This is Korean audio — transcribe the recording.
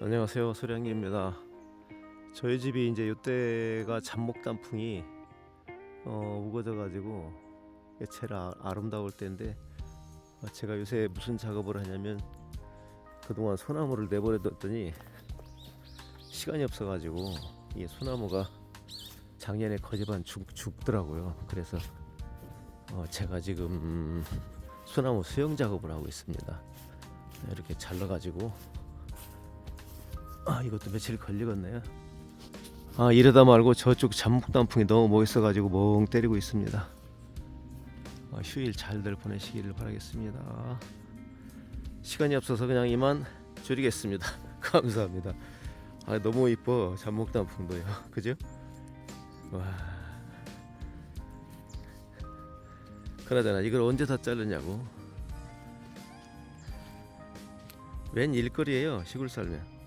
안녕하세요 소량기입니다. 저희 집이 이제 이때가 잡목 단풍이 어, 우거져 가지고 제일 아, 아름다울 때인데 어, 제가 요새 무슨 작업을 하냐면 그동안 소나무를 내버려 뒀더니 시간이 없어 가지고 이 소나무가 작년에 거의 반 죽, 죽더라고요. 그래서 어, 제가 지금 소나무 수영 작업을 하고 있습니다. 이렇게 잘라 가지고 아 이것도 며칠 걸리겠네요. 아 이러다 말고 저쪽 잠목 단풍이 너무 멋있어가지고 멍 때리고 있습니다. 아, 휴일 잘들 보내시기를 바라겠습니다. 시간이 없어서 그냥 이만 줄이겠습니다. 감사합니다. 아 너무 이뻐 잠목 단풍도요. 그죠? 와. 그나저나 이걸 언제 다 자르냐고. 웬 일거리예요 시골 살면.